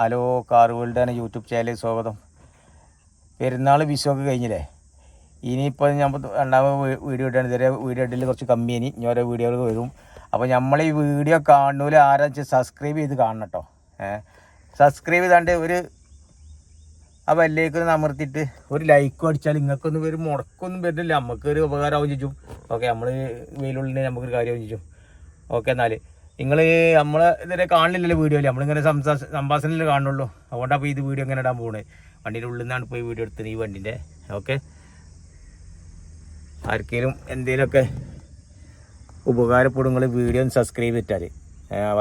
Hello car വേൾഡാണ് YouTube ചാനലിൽ സ്വാഗതം. പെരുന്നാൾ വിഷുവൊക്കെ കഴിഞ്ഞില്ലേ? ഇനിയിപ്പോൾ ഞാൻ രണ്ടാമത് വീഡിയോ ഇട്ടാണ് ഇതുവരെ വീഡിയോ ഇടയിൽ കുറച്ച് കമ്മി ഇനി. ഓരോ വീഡിയോകൾ വരും. അപ്പോൾ നമ്മൾ ഈ വീഡിയോ കാണുന്നതിൽ ആരാ സബ്സ്ക്രൈബ് ചെയ്ത് കാണണം കേട്ടോ. സബ്സ്ക്രൈബ് ചെയ്താണ്ട് ഒരു ആ ബെല്ലേക്ക് അമർത്തിയിട്ട് ഒരു ലൈക്ക് അടിച്ചാൽ നിങ്ങൾക്കൊന്നും ഒരു മുടക്കൊന്നും വരുന്നില്ല. നമുക്കൊരു ഉപകാരം ചോദിച്ചു ഓക്കെ നമ്മൾ വെയിലുള്ളിൽ നമുക്കൊരു കാര്യം ചോദിച്ചു ഓക്കെ എന്നാൽ നിങ്ങൾ നമ്മൾ ഇതുവരെ കാണില്ലല്ലോ വീഡിയോയിൽ നമ്മളിങ്ങനെ സംസാ സംഭാഷണത്തിൽ കാണുള്ളൂ. അതുകൊണ്ടാണ് അപ്പോൾ ഇത് വീഡിയോ എങ്ങനെ ഇടാൻ പോകുന്നത് വണ്ടിയുടെ ഉള്ളിൽ നിന്നാണ് ഈ വീഡിയോ എടുത്തത് ഈ വണ്ടിന്റെ ഓക്കെ? ആർക്കെങ്കിലും എന്തെങ്കിലുമൊക്കെ ഉപകാരപ്പെടും നിങ്ങൾ വീഡിയോ ഒന്ന് സബ്സ്ക്രൈബ് ചെയ്തിട്ടാൽ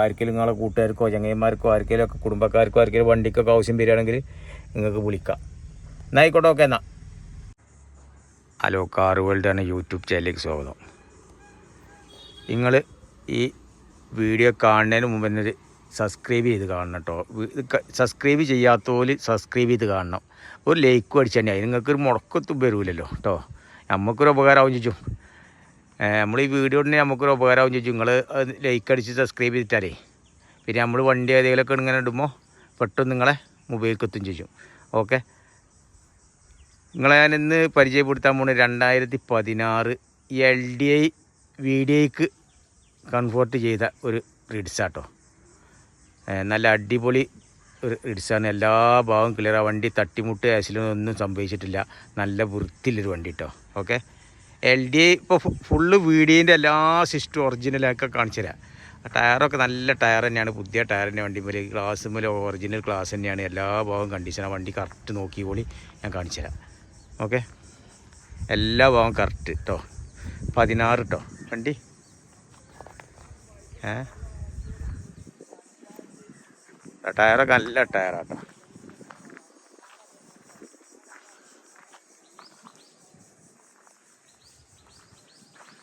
ആർക്കെങ്കിലും നിങ്ങളെ കൂട്ടുകാർക്കോ ചങ്ങന്മാർക്കോ ആർക്കെങ്കിലും ഒക്കെ കുടുംബക്കാർക്കോ ആർക്കെങ്കിലും വണ്ടിക്കൊക്കെ ആവശ്യം വരികയാണെങ്കിൽ നിങ്ങൾക്ക് വിളിക്കാം. എന്നാൽ ആയിക്കോട്ടെ ഓക്കെ എന്നാൽ ഹലോ കാർ വേൾഡ് എന്ന യൂട്യൂബ് ചാനലിലേക്ക് സ്വാഗതം. നിങ്ങൾ ഈ വീഡിയോ കാണുന്നതിന് മുമ്പ് തന്നെ സബ്സ്ക്രൈബ് ചെയ്ത് കാണണം കേട്ടോ. സബ്സ്ക്രൈബ് ചെയ്യാത്തവർ സബ്സ്ക്രൈബ് ചെയ്ത് കാണണം. ഒരു ലൈക്കും അടിച്ചു തന്നെ നിങ്ങൾക്കൊരു മുടക്കത്തും വരില്ലല്ലോ കേട്ടോ. നമുക്കൊരു ഉപകാരമാവും ചോദിച്ചു നമ്മൾ ഈ വീഡിയോ ഉണ്ടെങ്കിൽ നമുക്കൊരു ഉപകാരമാവും ചോദിച്ചു നിങ്ങൾ ലൈക്ക് അടിച്ച് സബ്സ്ക്രൈബ് ചെയ്തിട്ടാലേ. പിന്നെ നമ്മൾ വണ്ടി ഏതെങ്കിലുമൊക്കെ ഇങ്ങനെ ഇടുമ്പോൾ പെട്ടെന്ന് നിങ്ങളെ മൊബൈലിൽ എത്തും ചോദിച്ചു ഓക്കെ നിങ്ങളെ ഞാനിന്ന് പരിചയപ്പെടുത്താൻ പോകുന്നത് രണ്ടായിരത്തി പതിനാറ് L D I V D ഐക്ക് കൺഫേർട്ട് ചെയ്ത ഒരു റിഡ്സാട്ടോ നല്ല അടിപൊളി ഒരു റിഡ്സാണ് എല്ലാ ഭാഗവും ക്ലിയർ ആ. വണ്ടി തട്ടിമുട്ട് ഒന്നും സംഭവിച്ചിട്ടില്ല. നല്ല വൃത്തിയിലൊരു വണ്ടി കേട്ടോ ഓക്കെ എൽ ഡി ഇപ്പോൾ ഫുള്ള് വീഡിയോന്റെ എല്ലാ സിസ്റ്റം ഒറിജിനലൊക്കെ കാണിച്ചു തരാം. ടയറൊക്കെ നല്ല ടയർ തന്നെയാണ്. പുതിയ തന്നെ വണ്ടി മേലെ. ഗ്ലാസ് മേലെ ഒറിജിനൽ ഗ്ലാസ് തന്നെയാണ്. എല്ലാ ഭാഗവും കണ്ടീഷൻ ആ. വണ്ടി കറക്റ്റ് നോക്കി പോളി ഞാൻ കാണിച്ചു തരാം. ഓക്കെ എല്ലാ ഭാഗവും കറക്റ്റ് കേട്ടോ പതിനാറ് കേട്ടോ വണ്ടി? ഏ? ടയറൊക്കെ നല്ല ടയറാട്ടോ.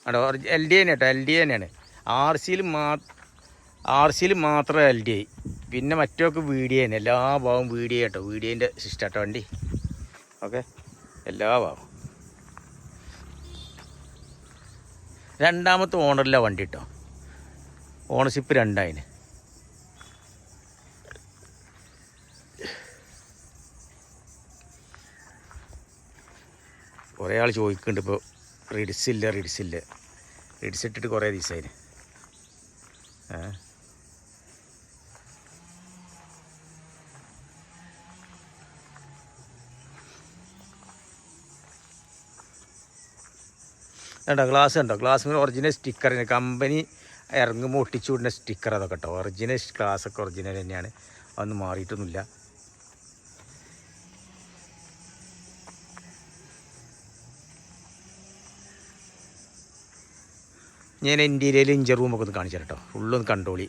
അടോ എൽ ഡി തന്നെ കേട്ടോ എൽ ഡി തന്നെയാണ്. ആർ സിയിൽ മാ ആർ സിയിൽ മാത്രം എൽ ഡി ഐ പിന്നെ മറ്റൊക്കെ വീഡിയോ തന്നെ എല്ലാ ഭാഗവും വീഡിയോ കേട്ടോ വീഡിയോന്റെ സിസ്റ്റം കേട്ടോ വണ്ടി. ഓക്കെ? എല്ലാ ഭാഗവും. രണ്ടാമത്തെ ഓണറിലാണ് വണ്ടി കേട്ടോ. ഓണർഷിപ്പ് രണ്ടായിന്. കുറേ ആൾ ചോദിക്കുന്നുണ്ട് ഇപ്പോൾ റിഡ്സ് ഇല്ല റിഡ്സ് ഇല്ല. റിഡ്സ് ഇട്ടിട്ട് കുറേ ദിവസമായിന് വേണ്ട ഗ്ലാസ് ഉണ്ടോ ഗ്ലാസ് ഒറിജിനൽ സ്റ്റിക്കറിന് കമ്പനി ഇറങ്ങുമ്പോൾ ഒട്ടിച്ചു വിടുന്ന സ്റ്റിക്കർ അതൊക്കെ കേട്ടോ ഒറിജിനൽ ഒക്കെ ഒറിജിനൽ തന്നെയാണ്. അതൊന്നും മാറിയിട്ടൊന്നുമില്ല. ഞാൻ ഇന്റീരിയയിൽ ഇഞ്ചർ റൂമൊക്കെ ഒന്ന് കാണിച്ചു കേട്ടോ ഫുള്ളൊന്ന് കണ്ടോളി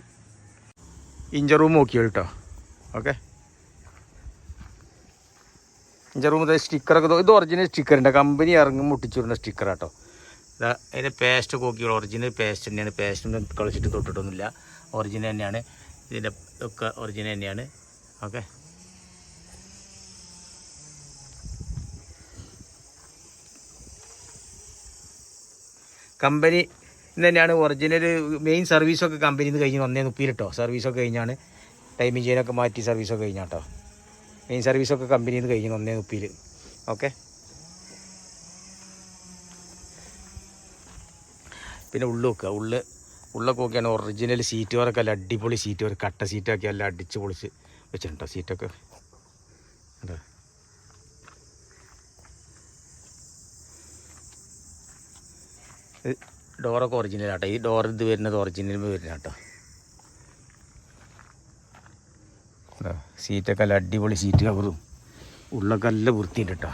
ഇഞ്ചർ റൂം നോക്കിയോ കേട്ടോ ഓക്കെ ഇഞ്ചർ റൂം സ്റ്റിക്കറൊക്കെ ഇത് ഒറിജിനൽ സ്റ്റിക്കറുണ്ട് കമ്പനി ഇറങ്ങുമ്പോൾ ഒട്ടിച്ചു വിടുന്ന സ്റ്റിക്കർ കേട്ടോ അതിന്റെ പേസ്റ്റ് കോക്കികൾ ഒറിജിനൽ പേസ്റ്റ് തന്നെയാണ്. പേസ്റ്റൊന്നും കളിച്ചിട്ട് തൊട്ടിട്ടൊന്നുമില്ല. ഒറിജിനൽ തന്നെയാണ്. ഇതിന്റെ ഒക്കെ ഒറിജിനൽ തന്നെയാണ്. ഓക്കെ കമ്പനി തന്നെയാണ് ഒറിജിനൽ മെയിൻ സർവീസൊക്കെ കമ്പനിയിൽ നിന്ന് കഴിഞ്ഞ് ഒന്നേ മുപ്പിയിലിട്ടോ സർവീസൊക്കെ കഴിഞ്ഞാണ് ടൈമിംഗ് ചെയ്യാനൊക്കെ മാറ്റി സർവീസൊക്കെ കഴിഞ്ഞാട്ടോ. മെയിൻ സർവീസൊക്കെ കമ്പനിയിൽ നിന്ന് കഴിഞ്ഞ് ഒന്നേ മുപ്പിയിൽ ഓക്കെ പിന്നെ ഉള്ളു വെക്കുക ഉള്ള് ഉള്ളൊക്കെ നോക്കിയാണ് ഒറിജിനൽ സീറ്റ് വർക്ക് അല്ല അടിപൊളി സീറ്റ് വർക്ക് കട്ട സീറ്റൊക്കെ അല്ല അടിച്ച് പൊളിച്ച് വെച്ചിട്ടുണ്ടോ സീറ്റൊക്കെ അതെ ഡോറൊക്കെ ഒറിജിനൽ ആട്ടോ. ഈ ഡോർ ഇത് വരുന്നത് ഒറിജിനൽ വരുന്ന കേട്ടോ സീറ്റൊക്കെ അല്ല അടിപൊളി സീറ്റ് കവറും ഉള്ളൊക്കെ നല്ല വൃത്തിയുണ്ട് കേട്ടോ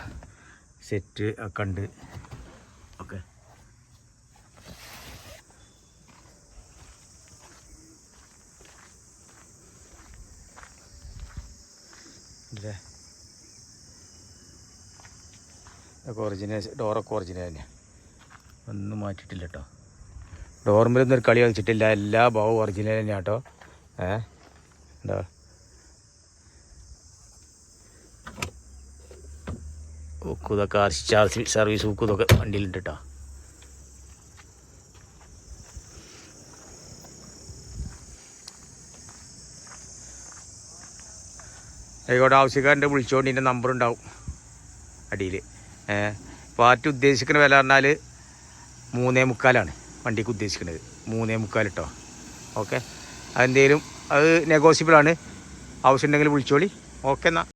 സെറ്റ് ഒക്കെ ഉണ്ട് ഓക്കെ ഇല്ലേ ഇതൊക്കെ ഒറിജിനൽ ഡോറൊക്കെ ഒറിജിനൽ തന്നെയാണ് ഒന്നും മാറ്റിയിട്ടില്ല കേട്ടോ ഡോർമിലൊന്നും ഒരു കളി കളിച്ചിട്ടില്ല. എല്ലാ ഭാവവും ഒറിജിനൽ തന്നെയാണ് കേട്ടോ ഏ? എന്താ? ഉക്കുതൊക്കെ ആർ സി സർവീസ് ഉക്കുതൊക്കെ വണ്ടിയിലുണ്ട് കേട്ടോ ആയിക്കോട്ടെ ആവശ്യക്കാരന്റെ വിളിച്ചുകൊണ്ട് ഇതിന്റെ നമ്പർ ഉണ്ടാവും അടിയിൽ. പാറ്റ് ഉദ്ദേശിക്കുന്ന വില പറഞ്ഞാൽ മൂന്നേ മുക്കാലാണ് വണ്ടിക്ക് ഉദ്ദേശിക്കുന്നത്. മൂന്നേ മുക്കാൽ കേട്ടോ ഓക്കെ. അതെന്തേലും അത് നെഗോസിബിളാണ് ആവശ്യമുണ്ടെങ്കിൽ വിളിച്ചോളി. ഓക്കെ എന്നാൽ